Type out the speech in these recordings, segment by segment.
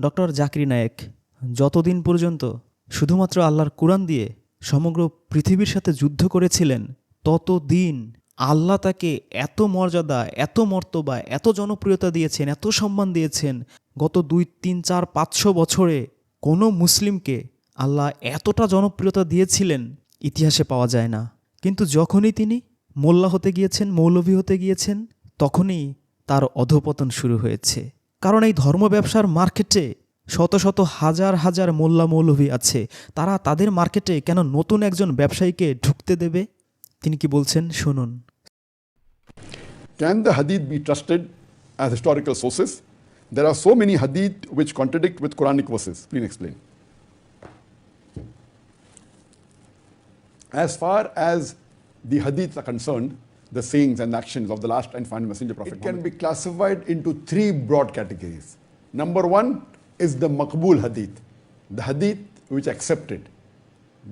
Doctor Zakir Naik, যতদিন পর্যন্ত শুধুমাত্র আল্লাহর কোরআন দিয়ে সমগ্র পৃথিবীর সাথে যুদ্ধ করেছিলেন, ততদিন আল্লাহ তাকে এত মর্যাদা, এত মর্তবা, এত জনপ্রিয়তা দিয়েছেন, এত সম্মান দিয়েছেন, গত দুই, তিন, চার, পাঁচশো বছরে কোনো মুসলিমকে আল্লাহ এতটা জনপ্রিয়তা দিয়েছিলেন ইতিহাসে পাওয়া যায় না। কিন্তু যখনই তিনি মোল্লা হতে গিয়েছেন, মৌলভী হতে গিয়েছেন, তখনই তার অধপতন শুরু হয়েছে। কারণ এই ধর্ম ব্যবসার মার্কেটে শত শত হাজার হাজার মোল্লা মৌলভী আছে। তারা তাদের মার্কেটে কেন নতুন একজন ব্যবসায়ীকে ঢুকতে দেবে? তিনি কি বলছেন? শুনুন। Can the hadith be trusted as historical sources there are so many hadith which contradict with Quranic verses please explain as far as the hadith are concern the sayings and actions of the last and final messenger prophet, it can be classified into three broad categories. Number one is the maqbul hadith, the hadith which accepted.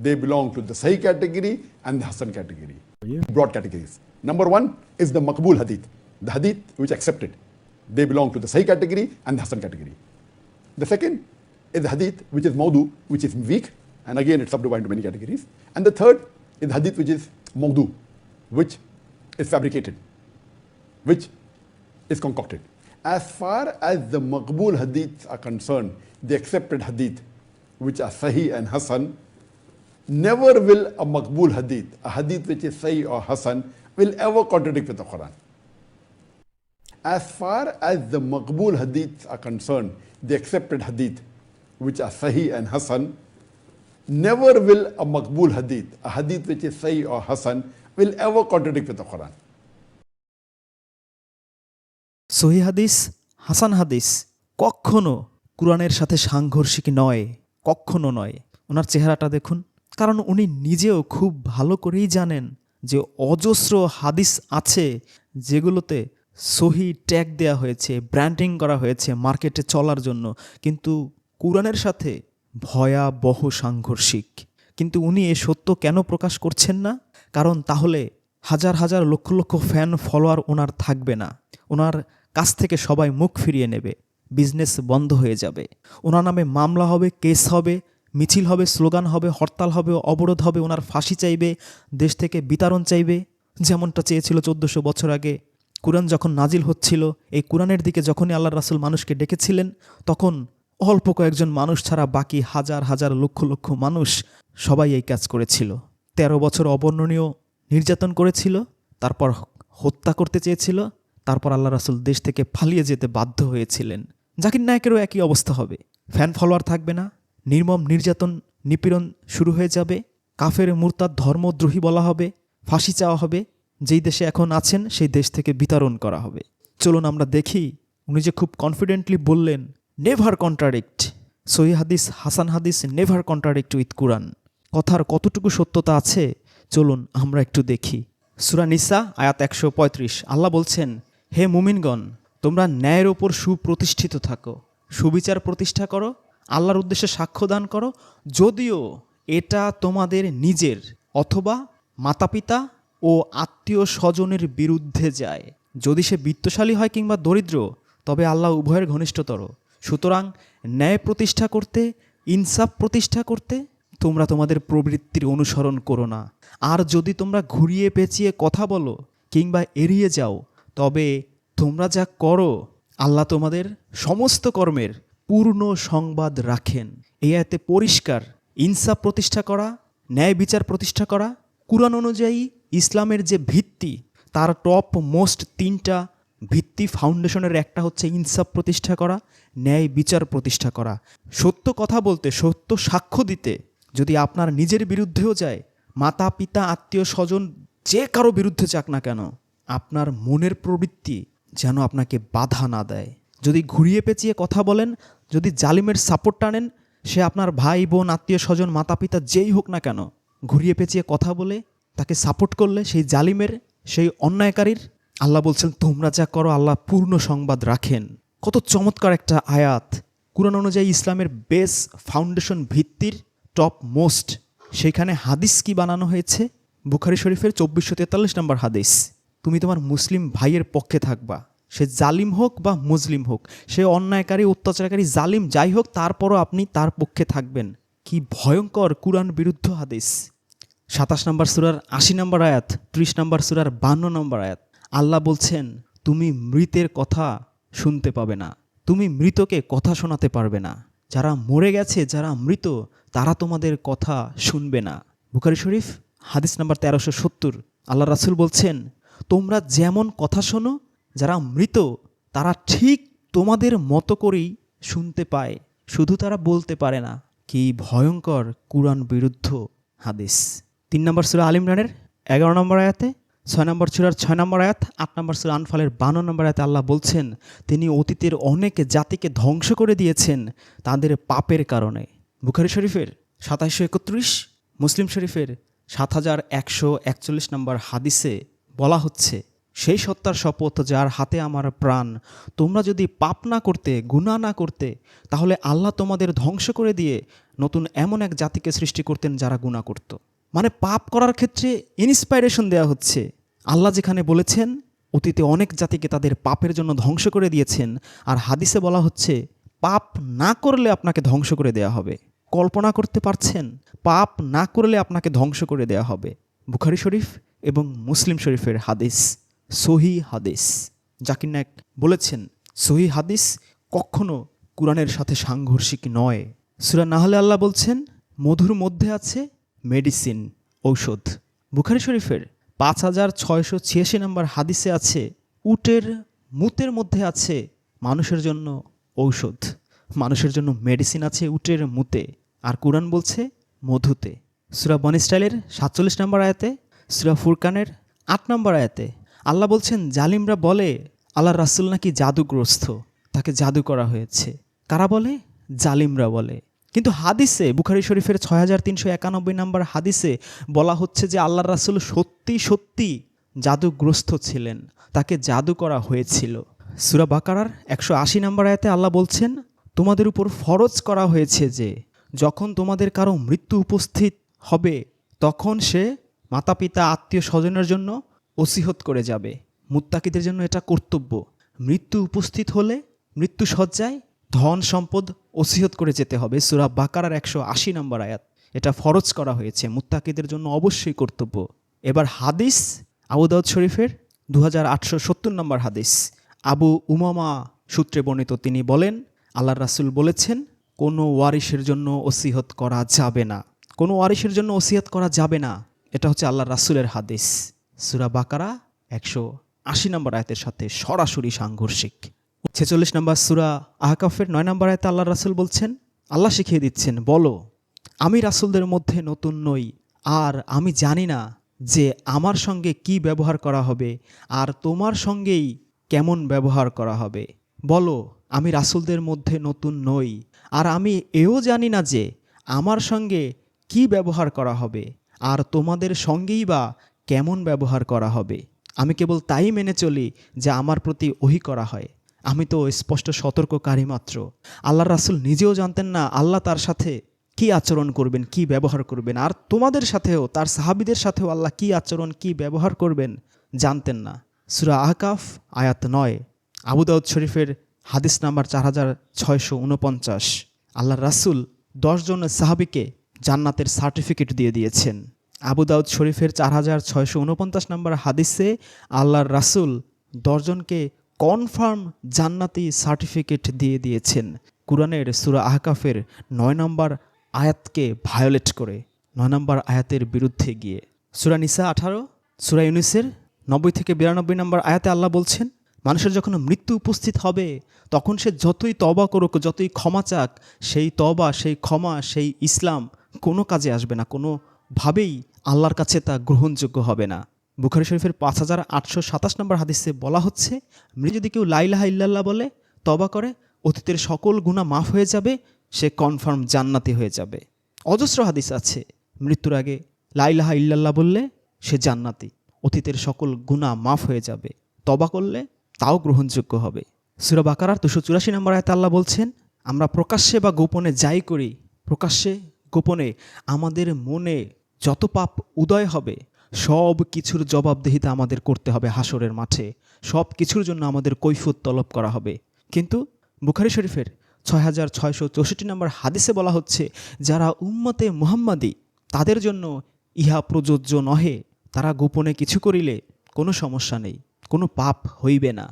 They belong to the Sahih category and the Hasan category. Broad categories. Number one is the Maqbul Hadith, the Hadith which accepted. They belong to the Sahih category and the Hasan category. The second is the Hadith which is Maudu, which is weak, and again it's subdivided into many categories. And the third is the Hadith which is Maudu, which is fabricated, which is concocted. As far as the Maqbul Hadiths are concerned, the accepted Hadith, which are Sahih and Hasan, never will a Maqbul Hadith, a Hadith which is Sahih or Hasan, will ever contradict with the Quran. As far as the Maqbul Hadiths are concerned, the accepted Hadith, which are Sahih and Hasan, never will a Maqbul Hadith, a Hadith which is Sahih or Hasan, will ever contradict with the Quran. সহি হাদিস, হাসান হাদিস, কখনো কোরআনের সাথে সাংঘর্ষিক নয়, কখনো নয়। ওনার চেহারাটা দেখুন, কারণ উনি নিজেও খুব ভালো করেই জানেন যে অজস্র হাদিস আছে যেগুলোতে সহি ট্যাগ দেওয়া হয়েছে, ব্র্যান্ডিং করা হয়েছে মার্কেটে চলার জন্য। কিন্তু কোরআনের সাথে ভয়াবহ সাংঘর্ষিক। কিন্তু উনি এ সত্য কেন প্রকাশ করছেন না? কারণ তাহলে হাজার হাজার লক্ষ লক্ষ ফ্যান ফলোয়ার ওনার থাকবে না। ওনার কাছ থেকে সবাই মুখ ফিরিয়ে নেবে বিজনেস বন্ধ হয়ে যাবে। ওনার নামে মামলা হবে কেস হবে, মিছিল হবে স্লোগান হবে, হরতাল হবে, অবরোধ হবে ওনার ফাঁসি চাইবে, দেশ থেকে বিতরণ চাইবে। যেমনটা চেয়েছিল চোদ্দোশো বছর আগে, কোরআন যখন নাজিল হচ্ছিল, এই কোরআনের দিকে যখনই আল্লাহ রাসুল মানুষকে ডেকেছিলেন, তখন অল্প কয়েকজন মানুষ ছাড়া বাকি হাজার হাজার লক্ষ লক্ষ মানুষ সবাই এই কাজ করেছিল। তেরো বছর অবর্ণনীয় নির্যাতন করেছিল, তারপর হত্যা করতে চেয়েছিল, তারপর আল্লাহ রাসুল দেশ থেকে পালিয়ে যেতে বাধ্য হয়েছিলেন। জাকির নায়কেরও একই অবস্থা হবে। ফ্যান ফলোয়ার থাকবে না, নির্মম নির্যাতন, নিপীড়ন শুরু হয়ে যাবে, কাফের মুরতাদ ধর্মদ্রোহী বলা হবে, ফাঁসি চাওয়া হবে, যেই দেশে এখন আছেন সেই দেশ থেকে বিতরণ করা হবে। চলুন আমরা দেখি, উনি যে খুব কনফিডেন্টলি বললেন নেভার কন্ট্রাডিক্ট সহি হাদিস, হাসান হাদিস নেভার কন্ট্রাডিক্ট উইথ কুরআন কথার কতটুকু সত্যতা আছে? চলুন আমরা একটু দেখি। সুরা নিসা, আয়াত একশো পঁয়ত্রিশ। আল্লাহ বলছেন, হে মুমিনগণ, তোমরা ন্যায়ের ওপর সুপ্রতিষ্ঠিত থাকো, সুবিচার প্রতিষ্ঠা করো, আল্লাহর উদ্দেশ্যে সাক্ষ্য দান করো, যদিও এটা তোমাদের নিজের অথবা মাতাপিতা ও আত্মীয় স্বজনের বিরুদ্ধে যায়। যদি সে বিত্তশালী হয় কিংবা দরিদ্র, তবে আল্লাহ উভয়ের ঘনিষ্ঠতর। সুতরাং ন্যায় প্রতিষ্ঠা করতে, ইনসাফ প্রতিষ্ঠা করতে তোমরা তোমাদের প্রবৃত্তির অনুসরণ করো না। আর যদি তোমরা ঘুরিয়ে পেঁচিয়ে কথা বলো কিংবা এড়িয়ে যাও, তবে তোমরা যা করো, আল্লাহ তোমাদের সমস্ত কর্মের পূর্ণ সংবাদ রাখেন। এই আয়তে পরিষ্কার ইনসাফ প্রতিষ্ঠা করা, ন্যায় বিচার প্রতিষ্ঠা করা, কুরআন অনুযায়ী ইসলামের যে ভিত্তি, তার টপ মোস্ট তিনটা ভিত্তি ফাউন্ডেশনের একটা হচ্ছে ইনসাফ প্রতিষ্ঠা করা, ন্যায় বিচার প্রতিষ্ঠা করা। সত্য কথা বলতে, সত্য সাক্ষ্য দিতে যদি আপনার নিজের বিরুদ্ধেও যায়, মাতা, পিতা, আত্মীয়, স্বজন, যে কারও বিরুদ্ধে যাক না কেন, আপনার মনের প্রবৃত্তি যেন আপনাকে বাধা না দেয়। যদি ঘুরিয়ে পেঁচিয়ে কথা বলেন, যদি জালিমের সাপোর্ট টানেন, সে আপনার ভাই, বোন, আত্মীয়, স্বজন, মাতা, পিতা, যেই হোক না কেন, ঘুরিয়ে পেঁচিয়ে কথা বলে, তাকে সাপোর্ট করলে সেই জালিমের, সেই অন্যায়কারীর, আল্লাহ বলছেন, তোমরা যা করো, আল্লাহ পূর্ণ সংবাদ রাখেন। কত চমৎকার একটা আয়াত। কুরআন অনুযায়ী ইসলামের বেস ফাউন্ডেশন ভিত্তির টপ মোস্ট সেইখানে হাদিস কি বানানো হয়েছে? বুখারি শরীফের চব্বিশশো তেতাল্লিশ নম্বর হাদিস। তুমি তোমার মুসলিম ভাইয়ের পক্ষে থাকবা। সে জালিম হোক বা মুসলিম হোক, সে অন্যায়কারী, অত্যাচারকারী, জালিম যাই হোক, তারপরও আপনি তার পক্ষে থাকবেন। কি ভয়ঙ্কর কুরআন বিরুদ্ধ হাদিস। সাতাশ নম্বর সুরার আশি নম্বর আয়াত, ত্রিশ নম্বর সুরার বান্ন নম্বর আয়াত। আল্লাহ বলছেন, তুমি মৃতের কথা শুনতে পাবে না। তুমি মৃতকে কথা শোনাতে পারবে না। যারা মরে গেছে, যারা মৃত তারা তোমাদের কথা শুনবে না। বুখারি শরীফ, হাদিস নাম্বার তেরোশো সত্তর। আল্লাহ রাসুল বলছেন, তোমরা যেমন কথা শোনো, যারা মৃত, তারা ঠিক তোমাদের মতো করেই শুনতে পায়। শুধু তারা বলতে পারে না। কি ভয়ঙ্কর কুরআন বিরুদ্ধ হাদিস। তিন নম্বর সুরা আল এগারো নম্বর আয়াতে, ছয় নম্বর সুরার ছয় নম্বর আয়াত, আট নম্বর সুরা আনফালের বান্ন নম্বর আয়াতে আল্লাহ বলছেন, তিনি অতীতের অনেক জাতিকে ধ্বংস করে দিয়েছেন তাদের পাপের কারণে। বুখারি শরীফের সাতাইশশো একত্রিশ, মুসলিম শরীফের সাত হাজার একশো একচল্লিশ নম্বর হাদিসে বলা হচ্ছে, সেই সত্তার শপথ যার হাতে আমার প্রাণ, তোমরা যদি পাপ না করতে, গুনাহ না করতে, তাহলে আল্লাহ তোমাদের ধ্বংস করে দিয়ে নতুন এমন এক জাতিকে সৃষ্টি করতেন যারা গুনাহ করত। মানে পাপ করার ক্ষেত্রে ইন্সপাইরেশন দেওয়া হচ্ছে। আল্লাহ যেখানে বলেছেন, অতীতে অনেক জাতিকে তাদের পাপের জন্য ধ্বংস করে দিয়েছেন, আর হাদিসে বলা হচ্ছে, পাপ না করলে আপনাকে ধ্বংস করে দেয়া হবে। কল্পনা করতে পারছেন? পাপ না করলে আপনাকে ধ্বংস করে দেয়া হবে। বুখারি শরীফ এবং মুসলিম শরীফের হাদিস, সহি হাদিস। জাকির নায়ক বলেছেন, সহি হাদিস কখনো কোরআনের সাথে সাংঘর্ষিক নয়। সুরা নাহলে আল্লাহ বলছেন, মধুর মধ্যে আছে মেডিসিন, ঔষধ। বুখারি শরীফের পাঁচ হাজার ছয়শো ছিয়াশি নম্বর হাদিসে আছে, উটের মুতের মধ্যে আছে মানুষের জন্য ঔষধ। মানুষের জন্য মেডিসিন আছে উটের মুতে। আর কোরআন বলছে মধুতে। সুরা বন ইসরায়েলের সাতচল্লিশ নম্বর আয়াতে, সুরা ফুরকানের আট নম্বর আয়াতে আল্লাহ বলছেন, জালিমরা বলে আল্লাহ রাসুল নাকি জাদুগ্রস্ত। তাকে জাদু করা হয়েছে। কারা বলে? জালিমরা বলে। কিন্তু হাদিসে, বুখারি শরীফের ছয় হাজার তিনশো একানব্বই নম্বর হাদিসে বলা হচ্ছে যে আল্লাহ রাসুল সত্যি সত্যি জাদুগ্রস্ত ছিলেন। তাকে জাদু করা হয়েছিল। সুরা বাকারার একশো আশি নম্বর আয়াতে আল্লাহ বলছেন, তোমাদের উপর ফরজ করা হয়েছে যে যখন তোমাদের কারও মৃত্যু উপস্থিত হবে, তখন সে মাতা পিতা আত্মীয় স্বজনের জন্য ওসিহত করে যাবে। মুত্তাকিদের জন্য এটা কর্তব্য। মৃত্যু উপস্থিত হলে মৃত্যু সজ্জায় ধন সম্পদ ওসিহত করে যেতে হবে। সুরা বাকারার একশো আশি নম্বর আয়াত। এটা ফরজ করা হয়েছে। মুত্তাকিদের জন্য অবশ্যই কর্তব্য। এবার হাদিস আবু দাউদ শরীফের দু হাজার আটশো সত্তর নম্বর হাদিস। আবু উমামা সূত্রে বর্ণিত তিনি বলেন আল্লাহ রাসুল বলেছেন কোনো ওয়ারিসের জন্য ওসিহত করা যাবে না। কোনো ওয়ারিসের জন্য ওসিহত করা যাবে না। এটা হচ্ছে আল্লাহ রাসুলের হাদিস। সুরা বাকারা একশো আশি নম্বর আয়তের সাথে সরাসরি সাংঘর্ষিক। ছেচল্লিশ নম্বর সুরা আহকাফের নয় নম্বর আয়তে আল্লাহ রাসুল বলছেন, আল্লাহ শিখিয়ে দিচ্ছেন, বলো, আমি রাসুলদের মধ্যে নতুন নই, আর আমি জানি না যে আমার সঙ্গে কি ব্যবহার করা হবে, আর তোমার সঙ্গেই কেমন ব্যবহার করা হবে। বলো, আমি রাসুলদের মধ্যে নতুন নই আর আমি এও জানি না যে আমার সঙ্গে কি ব্যবহার করা হবে, আর তোমাদের সঙ্গেই বা কেমন ব্যবহার করা হবে। আমি কেবল তাই মেনে চলি যে আমার প্রতি ওহি করা হয়। আমি তো স্পষ্ট সতর্ককারী মাত্র। আল্লাহ রাসুল নিজেও জানতেন না আল্লাহ তার সাথে কি আচরণ করবেন, কি ব্যবহার করবেন, আর তোমাদের সাথেও, তার সাহাবিদের সাথেও আল্লাহ কি আচরণ, কি ব্যবহার করবেন জানতেন না। সুরা আহকাফ আয়াত নয়। আবু দাউদ শরীফের হাদিস নাম্বার চার হাজার ছয়শো উনপঞ্চাশ। আল্লাহ রাসুল দশজন সাহাবিকে জান্নাতের সার্টিফিকেট দিয়ে দিয়েছেন। আবু দাউদ শরীফের চার হাজার ছয়শো উনপঞ্চাশ নম্বর হাদিসে আল্লাহর রাসুল দশজনকে কনফার্ম জান্নাতি সার্টিফিকেট দিয়ে দিয়েছেন। কুরআনের সুরা আহকাফের নয় নম্বর আয়াতকে ভায়োলেট করে, নয় নম্বর আয়াতের বিরুদ্ধে গিয়ে। সুরা নিসা আঠারো, সুরা ইউনিসের নব্বই থেকে বিরানব্বই নম্বর আয়াতে আল্লাহ বলছেন মানুষের যখন মৃত্যু উপস্থিত হবে, তখন সে যতই তবা করুক, যতই ক্ষমা চাক, সেই তবা সেই ক্ষমা, সেই ইসলাম কোনো কাজে আসবে না। কোনোভাবেই আল্লাহর কাছে তা গ্রহণযোগ্য হবে না। বুখারি শরীফের পাঁচ হাজার আটশো সাতাশ নম্বর হাদিসে বলা হচ্ছে, মৃত যদি কেউ লাইলাহা ইল্লাল্লাহ বলে তবা করে, অতীতের সকল গুণা মাফ হয়ে যাবে, সে কনফার্ম জান্নাতি হয়ে যাবে। অজস্র হাদিস আছে, মৃত্যুর আগে লাইলাহা ইল্লাল্লাহ বললে সে জান্নাতি, অতীতের সকল গুণা মাফ হয়ে যাবে। তবা করলে তাও গ্রহণযোগ্য হবে। সুরা বাকারার দুশো চুরাশি নম্বর আয়তে আল্লাহ বলছেন, আমরা প্রকাশ্যে বা গোপনে যাই করি, প্রকাশ্যে গোপনে আমাদের মনে যত পাপ উদয় হবে, সব কিছুর জবাবদিহিতা আমাদের করতে হবে হাসরের মাঠে। সব কিছুর জন্য আমাদের কৈফুত তলব করা হবে। কিন্তু বুখারি শরীফের ছয় হাজার ছয়শো চৌষট্টি নম্বর হাদিসে বলা হচ্ছে, যারা উম্মতে মুহাম্মাদি, তাদের জন্য ইহা প্রযোজ্য নহে। তারা গোপনে কিছু করিলে কোনো সমস্যা নেই। কোনো পাপ হইবে না।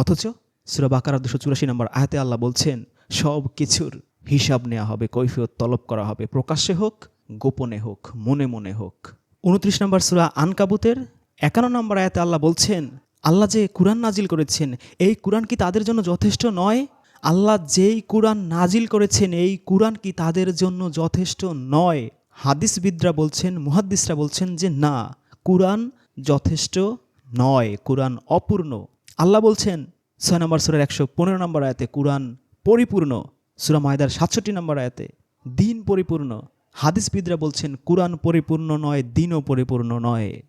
অথচ সুরা বাকারা দুশো চুরাশি নম্বর আয়াতে আল্লাহ বলছেন, সব কিছুর হিসাব নেওয়া হবে, কৈফিয়ত তলব করা হবে, প্রকাশ্যে হোক, গোপনে হোক, মনে মনে হোক। উনত্রিশ নম্বর সুরা আনকাবুতের একান্ন নম্বর আয়াতে আল্লাহ বলছেন, আল্লাহ যে কোরআন নাজিল করেছেন, এই কোরআন কি তাদের জন্য যথেষ্ট নয়? আল্লাহ যেই কোরআন নাজিল করেছেন, এই কোরআন কি তাদের জন্য যথেষ্ট নয়? হাদিসবিদরা বলছেন, মুহাদ্দিসরা বলছেন যে না, কোরআন যথেষ্ট নয়, কোরআন অপূর্ণ। আল্লাহ বলছেন, ছয় নম্বর সুরের একশো পনেরো নম্বর আয়াতে কোরআন পরিপূর্ণ, সুরা মায়দার সাতষট্টি নম্বর আয়াতে দিন পরিপূর্ণ। হাদিসবিদরা বলছেন, কোরআন পরিপূর্ণ নয়, দিনও পরিপূর্ণ নয়।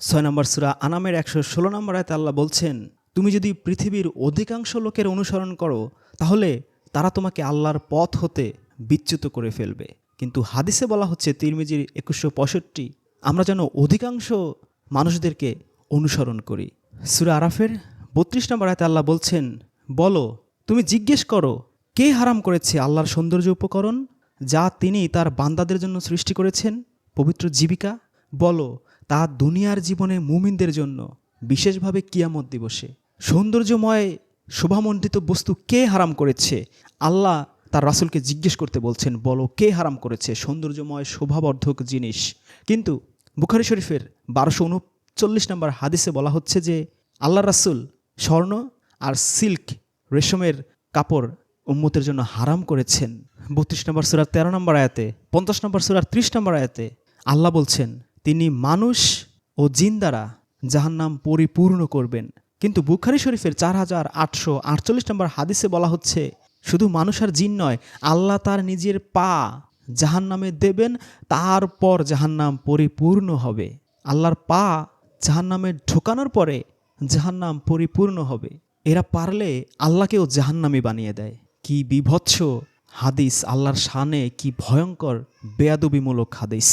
ছয় নম্বর সুরা আনামের একশো ষোলো নম্বর আয়তে আল্লাহ বলছেন, তুমি যদি পৃথিবীর অধিকাংশ লোকের অনুসরণ করো, তাহলে তারা তোমাকে আল্লাহর পথ হতে বিচ্যুত করে ফেলবে। কিন্তু হাদিসে বলা হচ্ছে, তিরমিজির একুশশো পঁয়ষট্টি, আমরা যেন অধিকাংশ মানুষদেরকে অনুসরণ করি। সুরা আরাফের বত্রিশ নম্বর আয়তে আল্লাহ বলছেন, বলো, তুমি জিজ্ঞেস করো, কে হারাম করেছে আল্লাহর সৌন্দর্য উপকরণ যা তিনি তার বান্দাদের জন্য সৃষ্টি করেছেন? পবিত্র জীবিকা? বলো, তা দুনিয়ার জীবনে মুমিনদের জন্য, বিশেষভাবে কিয়ামত দিবসে। সৌন্দর্যময়, শোভামণ্ডিত বস্তু কে হারাম করেছে? আল্লাহ তার রাসুলকে জিজ্ঞেস করতে বলছেন, বলো, কে হারাম করেছে সৌন্দর্যময়, শোভাবর্ধক জিনিস? কিন্তু বুখারি শরীফের বারোশো উনচল্লিশ নম্বর হাদিসে বলা হচ্ছে যে আল্লাহ রাসুল স্বর্ণ আর সিল্ক রেশমের কাপড় উম্মতের জন্য হারাম করেছেন। বত্রিশ নম্বর সুরার তেরো নম্বর আয়াতে, পঞ্চাশ নম্বর সুরার ত্রিশ নম্বর আয়াতে আল্লাহ বলছেন, তিনি মানুষ ও জিন দ্বারা জাহান্নাম পরিপূর্ণ করবেন। কিন্তু বুখারি শরীফের চার হাজার আটশো আটচল্লিশ নম্বর হাদিসে বলা হচ্ছে, শুধু মানুষ আর জিন নয়, আল্লাহ তার নিজের পা জাহান্নামে দেবেন, তারপর জাহান্নাম পরিপূর্ণ হবে। আল্লাহর পা জাহান্নামে ঢোকানোর পরে জাহান্নাম পরিপূর্ণ হবে। এরা পারলে আল্লাহকেও জাহান্নামি বানিয়ে দেয়। কি বিভৎস হাদিস, আল্লাহর শানে কি ভয়ঙ্কর, বেয়াদবিমূলক হাদিস।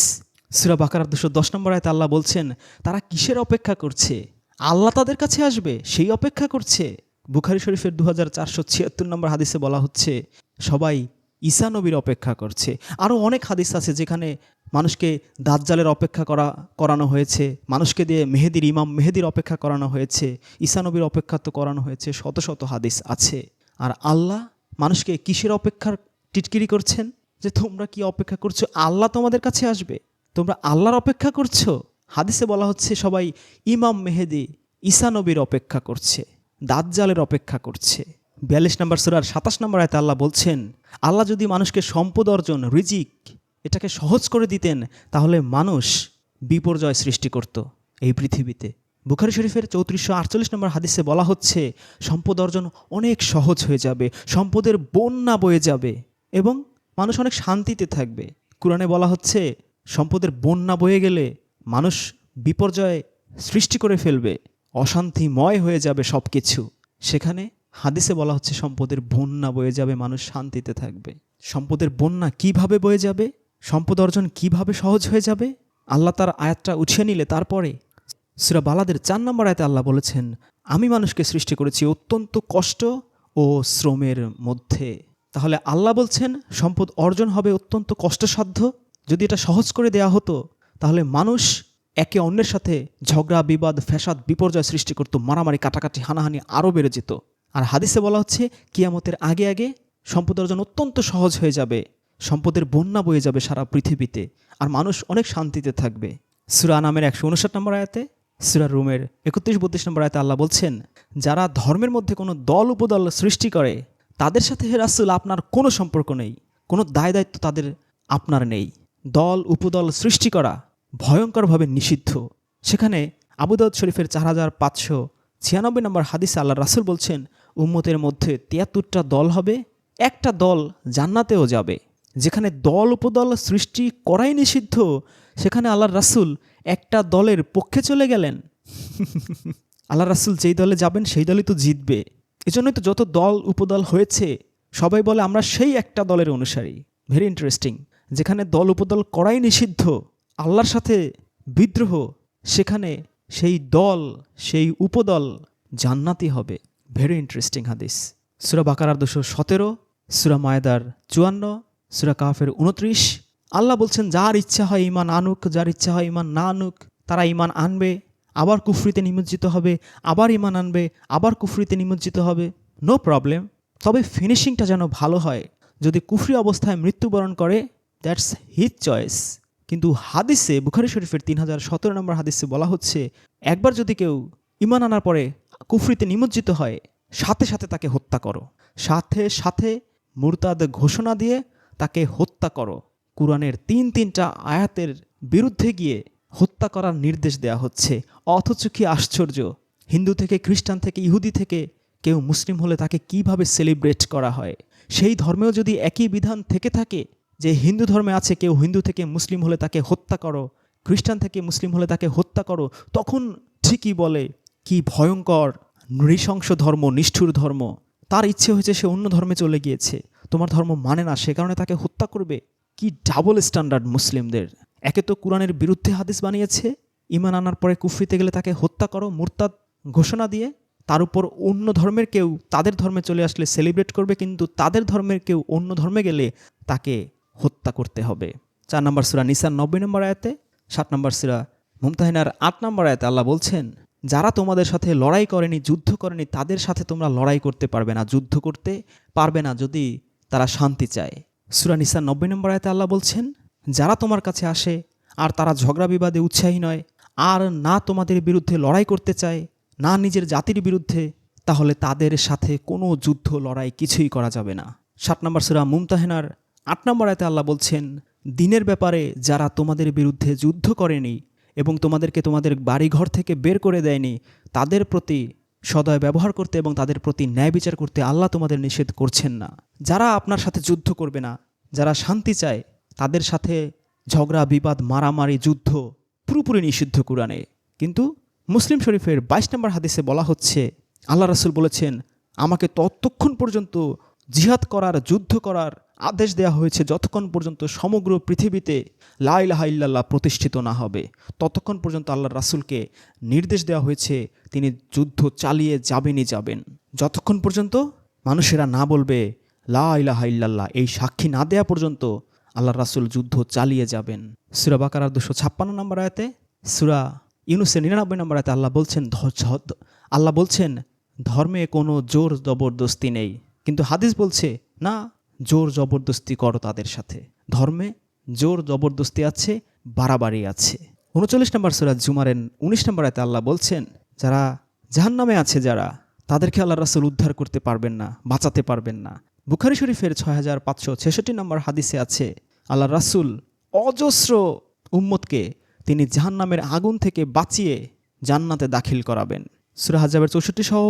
সুরা বাকার দুশো দশ নম্বর আয়তে আল্লাহ বলছেন, তারা কিসের অপেক্ষা করছে? আল্লাহ তাদের কাছে আসবে, সেই অপেক্ষা করছে। বুখারি শরীফের দু হাজার চারশো ছিয়াত্তর নম্বর হাদিসে বলা হচ্ছে, সবাই ঈসা নবীর অপেক্ষা করছে। আরও অনেক হাদিস আছে যেখানে মানুষকে দাজ্জালের অপেক্ষা করা, করানো হয়েছে, মানুষকে দিয়ে মেহেদির ইমাম, মেহেদির অপেক্ষা করানো হয়েছে, ঈসা নবীর অপেক্ষা তো করানো হয়েছে, শত শত হাদিস আছে। আর আল্লাহ মানুষকে কিসের অপেক্ষার টিটকিরি করছেন? যে তোমরা কি অপেক্ষা করছ? আল্লাহ তোমাদের কাছে আসবে। তোমরা আল্লাহর অপেক্ষা করছ? হাদিসে বলা হচ্ছে সবাই ইমাম মেহেদি ঈসা নবীর অপেক্ষা করছে, দাজ্জালের অপেক্ষা করছে। বিয়াল্লিশ নম্বর সুরার সাতাশ নম্বর আয়তে আল্লাহ বলছেন, আল্লাহ যদি মানুষকে সম্পদ অর্জন, রিজিক, এটাকে সহজ করে দিতেন, তাহলে মানুষ বিপর্যয় সৃষ্টি করত এই পৃথিবীতে। বুখারি শরীফের চৌত্রিশশো আটচল্লিশ নম্বর হাদিসে বলা হচ্ছে, সম্পদ অর্জন অনেক সহজ হয়ে যাবে, সম্পদের বন্যা বয়ে যাবে এবং মানুষ অনেক শান্তিতে থাকবে। কোরআনে বলা হচ্ছে, সম্পদের বন্যা বয়ে গেলে মানুষ বিপর্যয় সৃষ্টি করে ফেলবে, অশান্তিময় হয়ে যাবে সব কিছু সেখানে হাদিসে বলা হচ্ছে সম্পদের বন্যা বয়ে যাবে, মানুষ শান্তিতে থাকবে। সম্পদের বন্যা কীভাবে বয়ে যাবে? সম্পদ অর্জন কীভাবে সহজ হয়ে যাবে? আল্লাহ তার আয়াতটা উঠিয়ে নিলে তারপরে সুরা বালাদের চার নম্বর আয়তে আল্লাহ বলেছেন, আমি মানুষকে সৃষ্টি করেছি অত্যন্ত কষ্ট ও শ্রমের মধ্যে। তাহলে আল্লাহ বলছেন, সম্পদ অর্জন হবে অত্যন্ত কষ্টসাধ্য। যদি এটা সহজ করে দেয়া হতো, তাহলে মানুষ একে অন্যের সাথে ঝগড়া, বিবাদ, ফ্যাসাদ, বিপর্যয় সৃষ্টি করতো, মারামারি, কাটাকাটি, হানাহানি আরও বেড়ে যেত। আর হাদিসে বলা হচ্ছে, কিয়ামতের আগে আগে সম্পদ অর্জন অত্যন্ত সহজ হয়ে যাবে। সম্পদের বন্যা বয়ে যাবে সারা পৃথিবীতে। আর মানুষ অনেক শান্তিতে থাকবে। সুরা নামের একশো উনষাট নম্বর আয়াতে, সুরা রুমের একত্রিশ বত্রিশ নম্বর আয়াতে আল্লাহ বলছেন, যারা ধর্মের মধ্যে কোনো দল উপদল সৃষ্টি করে, তাদের সাথে হে রাসুল, আপনার কোনো সম্পর্ক নেই। কোনো দায় দায়িত্ব তাদের, আপনার নেই। দল উপদল সৃষ্টি করা ভয়ঙ্করভাবে নিষিদ্ধ। সেখানে আবুদাউদ শরীফের চার হাজার পাঁচশো ছিয়ানব্বই নম্বর হাদিসে আল্লাহ রাসুল বলছেন উম্মতের মধ্যে তিয়াত্তরটা দল হবে, একটা দল জান্নাতেও যাবে। যেখানে দল উপদল সৃষ্টি করাই নিষিদ্ধ, সেখানে আল্লাহ রাসুল একটা দলের পক্ষে চলে গেলেন। আল্লাহ রাসুল যেই দলে যাবেন, সেই দলই তো জিতবে। এজন্যই তো যত দল উপদল হয়েছে, সবাই বলে আমরা সেই একটা দলের অনুসারী। ভেরি ইন্টারেস্টিং যেখানে দল উপদল করাই নিষিদ্ধ, আল্লাহর সাথে বিদ্রোহ, সেখানে সেই দল, সেই উপদল জান্নাতি হবে। ভেরি ইন্টারেস্টিং হাদিস সুরা বাকারার দুশো সতেরো সুরা মায়দার চুয়ান্ন সুরা কাফের উনত্রিশ। আল্লাহ বলছেন, যার ইচ্ছা হয় ইমান আনুক, যার ইচ্ছা হয় ইমান না আনুক, তারা ইমান আনবে, আবার কুফরিতে নিমজ্জিত হবে, আবার ইমান আনবে, আবার কুফরিতে নিমজ্জিত হবে। নো প্রবলেম তবে ফিনিশিংটা যেন ভালো হয়। যদি কুফরি অবস্থায় মৃত্যুবরণ করে দ্যাটস হিজ চয়েস কিন্তু হাদিসে, বুখারি শরীফের তিন হাজার সতেরো নম্বর হাদিসে বলা হচ্ছে, একবার যদি কেউ ইমান আনার পরে কুফরিতে নিমজ্জিত হয়, সাথে সাথে তাকে হত্যা করো। সাথে সাথে মুরতাদ ঘোষণা দিয়ে তাকে হত্যা করো। কোরআনের তিন তিনটা আয়াতের বিরুদ্ধে গিয়ে হত্যা করার নির্দেশ দেয়া হচ্ছে। অথচ কি আশ্চর্য, হিন্দু থেকে, খ্রিস্টান থেকে, ইহুদি থেকে কেউ মুসলিম হলে তাকে কীভাবে সেলিব্রেট করা হয়? সেই ধর্মেও যদি একই বিধান থেকে থাকে যে হিন্দু ধর্মে আছে, কেউ হিন্দু থেকে মুসলিম হলে তাকে হত্যা করো, খ্রিস্টান থেকে মুসলিম হলে তাকে হত্যা করো, তখন ঠিকই বলে কি ভয়ঙ্কর, নৃশংস ধর্ম, নিষ্ঠুর ধর্ম। তার ইচ্ছে হয়েছে সে অন্য ধর্মে চলে গিয়েছে। তোমার ধর্ম মানে না, সে কারণে তাকে হত্যা করবে। কি ডাবল স্ট্যান্ডার্ড মুসলিমদের। একে তো কোরআনের বিরুদ্ধে হাদিস বানিয়েছে। ইমান আনার পরে কুফরিতে গেলে তাকে হত্যা করো, মুরতাদ ঘোষণা দিয়ে। তার উপর অন্য ধর্মের কেউ তাদের ধর্মে চলে আসলে সেলিব্রেট করবে, কিন্তু তাদের ধর্মের কেউ অন্য ধর্মে গেলে তাকে হত্যা করতে হবে। চার নম্বর সুরা নিসার নব্বই নম্বর আয়াতে, সাত নম্বর সুরা মুমতাহিনার আট নম্বর আয়াতে আল্লাহ বলছেন যারা তোমাদের সাথে লড়াই করেনি, যুদ্ধ করেনি, তাদের সাথে তোমরা লড়াই করতে পারবে না, যুদ্ধ করতে পারবে না যদি তারা শান্তি চায়। সুরা নিসার নব্বই নম্বর আয়াতে আল্লাহ বলছেন, যারা তোমার কাছে আসে, আর তারা ঝগড়া বিবাদে উৎসাহী নয়, আর না তোমাদের বিরুদ্ধে লড়াই করতে চায়, না নিজের জাতির বিরুদ্ধে, তাহলে তাদের সাথে কোনো যুদ্ধ, লড়াই কিছুই করা যাবে না। সাত নম্বর সুরা মুমতাহেনার আট নম্বর আয়তে আল্লাহ বলছেন, দিনের ব্যাপারে যারা তোমাদের বিরুদ্ধে যুদ্ধ করেনি এবং তোমাদেরকে তোমাদের বাড়িঘর থেকে বের করে দেয়নি, তাদের প্রতি সদয় ব্যবহার করতে এবং তাদের প্রতি ন্যায় বিচার করতে আল্লাহ তোমাদের নিষেধ করছেন না। যারা আপনার সাথে যুদ্ধ করবে না, যারা শান্তি চায়, তাদের সাথে ঝগড়া, বিবাদ, মারামারি, যুদ্ধ পুরোপুরি নিষিদ্ধ কোরআনে। কিন্তু মুসলিম শরীফের বাইশ নম্বর হাদিসে বলা হচ্ছে, আল্লাহ রাসুল বলেছেন, আমাকে ততক্ষণ পর্যন্ত জিহাদ করার, যুদ্ধ করার আদেশ দেওয়া হয়েছে যতক্ষণ পর্যন্ত সমগ্র পৃথিবীতে লাইলাহা ইল্লাল্লাহ প্রতিষ্ঠিত না হবে, ততক্ষণ পর্যন্ত আল্লাহ রাসুলকে নির্দেশ দেওয়া হয়েছে তিনি যুদ্ধ চালিয়ে যাবেনই যাবেন। যতক্ষণ পর্যন্ত মানুষেরা না বলবে লা ইলাহা এই সাক্ষী না দেয়া পর্যন্ত আল্লাহ রাসুল যুদ্ধ চালিয়ে যাবেন। সুরা বাকারার দুশো ছাপ্পান্ন নম্বর আয়তে, সুরা ইউনুসের নিরানব্বই নম্বর আয়তে আল্লাহ বলছেন আল্লাহ বলছেন, ধর্মে কোনো জোর জবরদস্তি নেই। কিন্তু হাদিস বলছে, না জোর জবরদস্তি করো তাদের সাথে। ধর্মে জোর জবরদস্তি আছে, বাড়াবাড়ি আছে। উনচল্লিশ নম্বর সুরা জুমারেন উনিশ নম্বর আয়তে আল্লাহ বলছেন, যারা জাহান্নামে আছে যারা, তাদেরকে আল্লাহ রাসুল উদ্ধার করতে পারবেন না, বাঁচাতে পারবেন না। বুখারি শরীফের ছয় হাজার পাঁচশো ছেষট্টি নম্বর হাদিসে আছে আল্লাহ রাসুল অজস্র উম্মতকে তিনি জাহান্নামের আগুন থেকে বাঁচিয়ে জান্নাতে দাখিল করাবেন। সুরা হাজাবের চৌষট্টি সহ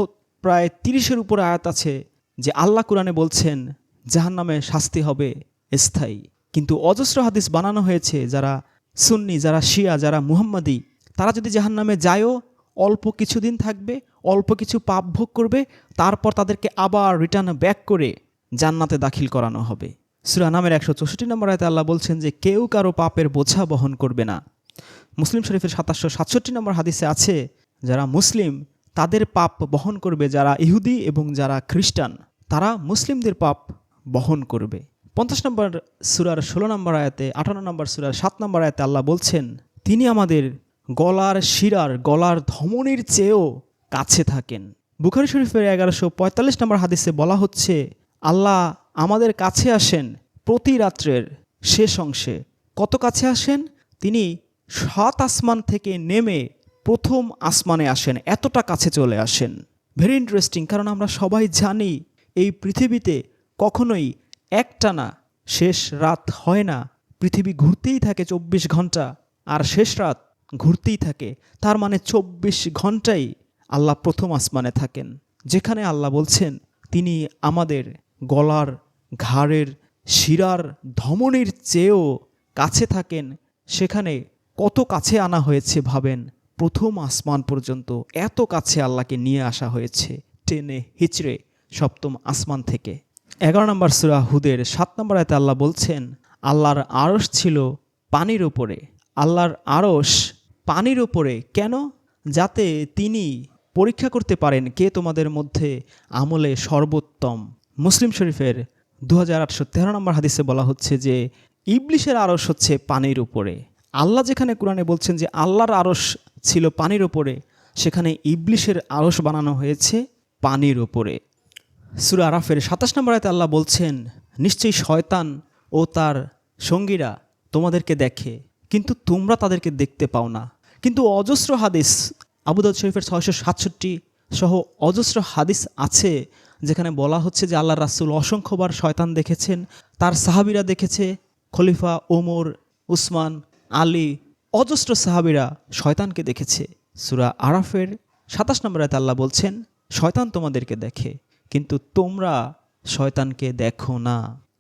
প্রায় তিরিশের উপরে আয়াত আছে যে আল্লাহ কোরআনে বলছেন জাহান্নামে শাস্তি হবে, স্থায়ী। কিন্তু অজস্র হাদিস বানানো হয়েছে, যারা সুন্নি, যারা শিয়া, যারা মুহাম্মাদি, তারা যদি জাহান্নামে যায়ও, অল্প কিছুদিন থাকবে, অল্প কিছু পাপ ভোগ করবে, তারপর তাদেরকে আবার রিটার্ন ব্যাক করে জান্নাতে দাখিল করানো হবে। সুরা নামের একশো চৌষট্টি নম্বর আয়তে আল্লাহ বলছেন যে, কেউ কারও পাপের বোঝা বহন করবে না। মুসলিম শরীফের সাতাশশো সাতষট্টি নম্বর হাদিসে আছে, যারা মুসলিম, তাদের পাপ বহন করবে যারা ইহুদি এবং যারা খ্রিস্টান। তারা মুসলিমদের পাপ বহন করবে। পঞ্চাশ নম্বর সুরার ষোলো নম্বর আয়াতে, আঠারো নম্বর সুরার সাত নম্বর আয়াতে আল্লাহ বলছেন, তিনি আমাদের গলার শিরার, গলার ধমনির চেয়েও কাছে থাকেন। বুখারি শরীফের এগারোশো পঁয়তাল্লিশ নম্বর হাদিসে বলা হচ্ছে, আল্লাহ আমাদের কাছে আসেন প্রতি রাত্রের শেষ অংশে। কত কাছে আসেন? তিনি সাত আসমান থেকে নেমে প্রথম আসমানে আসেন, এতটা কাছে চলে আসেন। ভেরি ইন্টারেস্টিং, কারণ আমরা সবাই জানি এই পৃথিবীতে কখনোই একটানা শেষ রাত হয় না। পৃথিবী ঘুরতেই থাকে চব্বিশ ঘণ্টা আর শেষ রাত ঘুরতেই থাকে। তার মানে চব্বিশ ঘন্টাই আল্লাহ প্রথম আসমানে থাকেন। যেখানে আল্লাহ বলছেন, তিনি আমাদের গলার ঘাড়ের শিরার ধমনির চেয়েও কাছে থাকেন। সেখানে কত কাছে আনা হয়েছে ভাবেন? প্রথম আসমান পর্যন্ত এত কাছে আল্লাহকে নিয়ে আসা হয়েছে। টেনে হিচড়ে সপ্তম আসমান থেকে। এগারো নম্বর সুরা হুদের সাত নম্বর আয়তে আল্লাহ বলছেন, আল্লাহর আড়স ছিল পানির ওপরে আল্লাহর আড়স পানির ওপরে কেন? যাতে তিনি পরীক্ষা করতে পারেন কে তোমাদের মধ্যে আমলে সর্বোত্তম। মুসলিম শরীফের দু হাজার আটশো তেরো নম্বর হাদিসে বলা হচ্ছে যে, ইবলিশের আড়স হচ্ছে পানির উপরে। আল্লাহ যেখানে কোরআনে বলছেন যে, আল্লাহর আড়স ছিল পানির ওপরে সেখানে ইবলিশের আড়স বানানো হয়েছে পানির ওপরে সুরা আরাফের সাতাশ নম্বর আয়তে আল্লাহ বলছেন, নিশ্চয়ই শয়তান ও তার সঙ্গীরা তোমাদেরকে দেখে, কিন্তু তোমরা তাদেরকে দেখতে পাও না। কিন্তু অজস্র হাদিস আবুদাউদ শরীফের ছয়শো সাতষট্টি সহ অজস্র হাদিস আছে, যেখানে বলা হচ্ছে যে আল্লাহ রাসুল অসংখ্যবার শয়তান দেখেছেন, তার সাহাবিরা দেখেছে, খলিফা ওমর, উসমান, আলী, অজস্র সাহাবিরা শয়তানকে দেখেছে। সুরা আরাফের সাতাশ নম্বর আয়তে আল্লাহ বলছেন, শয়তান তোমাদেরকে দেখে। কিন্তু তোমরা শয়তানকে দেখো না।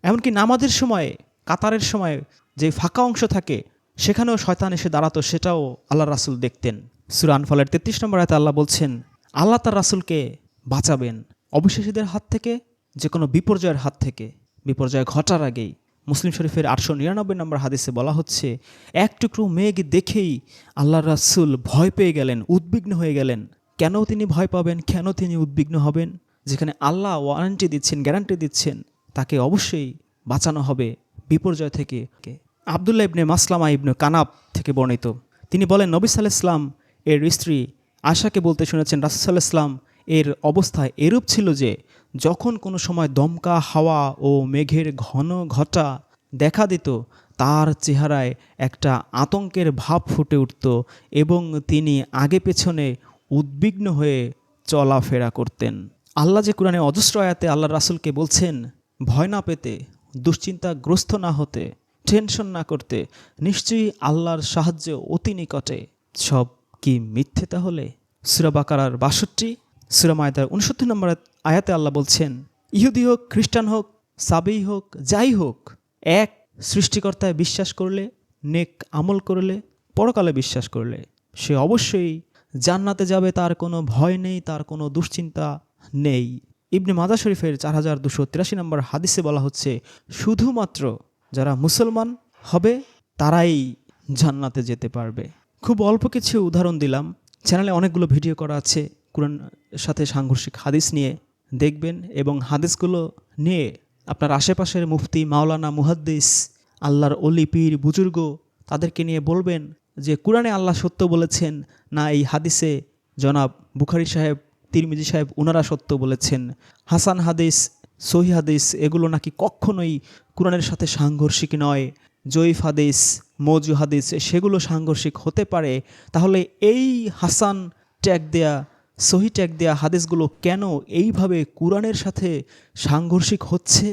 এমনকি নামাজের সময়, কাতারের সময় যে ফাঁকা অংশ থাকে, সেখানেও শয়তান এসে দাঁড়াতো, সেটাও আল্লাহ রাসুল দেখতেন। সুরান ফলের তেত্রিশ নম্বর আয়তে আল্লাহ বলছেন, আল্লাহ তার রাসুলকে বাঁচাবেন। অবিশ্বাসীদের হাত থেকে যে কোনো বিপর্যয়ের হাত থেকে, বিপর্যয় ঘটার আগেই, মুসলিম শরীফের আটশো নিরানব্বই নম্বর হাদিসে বলা হচ্ছে, এক টুকরো মেঘ দেখেই আল্লাহ রাসুল ভয় পেয়ে গেলেন, উদ্বিগ্ন হয়ে গেলেন। কেন তিনি ভয় পাবেন? কেন তিনি উদ্বিগ্ন হবেন? যেখানে আল্লাহ ওয়ারেন্টি দিচ্ছেন গ্যারান্টি দিচ্ছেন, তাকে অবশ্যই বাঁচানো হবে বিপর্যয় থেকে। আবদুল্লাহ ইবনে মাসলামা ইবনে কানাব থেকে বর্ণিত। তিনি বলেন, নবী সাল্লাহ ইসলাম এর স্ত্রী আশাকে বলতে শুনেছেন রাসুসাল্লাহ ইসলাম এর অবস্থা এরূপ ছিল যে, যখন কোনো সময় দমকা হাওয়া ও মেঘের ঘন ঘটা দেখা দিত, তার চেহারায় একটা আতঙ্কের ভাব ফুটে উঠত এবং তিনি আগে পেছনে উদ্বিগ্ন হয়ে চলাফেরা করতেন। আল্লাহ যে কোরআনে অজস্র আয়াতে আল্লাহ রাসুলকে বলছেন, ভয় না পেতে দুশ্চিন্তাগ্রস্ত না হতে, টেনশন না করতে, নিশ্চয়ই আল্লাহর সাহায্য অতি নিকটে। সব কি মিথ্যে তাহলে? সুরা বাকারার বাষট্টি, সুরা মায়দার উনসত্তর নম্বর আয়াতে আল্লাহ বলছেন, ইহুদি হোক, খ্রিস্টান হোক, সাবেই হোক, যাই হোক, এক, সৃষ্টিকর্তায় বিশ্বাস করলে, নেক আমল করলে, পরকালে বিশ্বাস করলে। সে অবশ্যই জান্নাতে যাবে, তার কোনো ভয় নেই, তার কোনো দুশ্চিন্তা নেই। ইবনে মাদা শরীফের চার হাজার দুশো তিরাশি নম্বর হাদিসে বলা হচ্ছে, শুধুমাত্র যারা মুসলমান হবে, তারাই জান্নাতে যেতে পারবে। খুব অল্প কিছু উদাহরণ দিলাম। চ্যানেলে অনেকগুলো ভিডিও করা আছে। কোরআন সাথে সাংঘর্ষিক হাদিস নিয়ে দেখবেন এবং হাদিসগুলো নিয়ে আপনার আশেপাশের মুফতি, মাওলানা, মুহাদ্দিস, আল্লাহর অলি, পীর, বুজুর্গ তাদেরকে নিয়ে বলবেন যে, কোরআনে আল্লাহ সত্য বলেছেন, না এই হাদিসে জনাব বুখারি সাহেব তিরমিজি সাহেব ওনারা সত্য বলেছেন, হাসান হাদিস, সহি হাদিস, এগুলো নাকি কখনোই কোরআনের সাথে সাংঘর্ষিক নয়। জয়ীফ হাদিস, মজু হাদিস, সেগুলো সাংঘর্ষিক হতে পারে। তাহলে এই হাসান ট্যাগ দেয়া, সহি ট্যাগ দেয়া হাদিসগুলো কেন এইভাবে কোরআনের সাথে সাংঘর্ষিক হচ্ছে?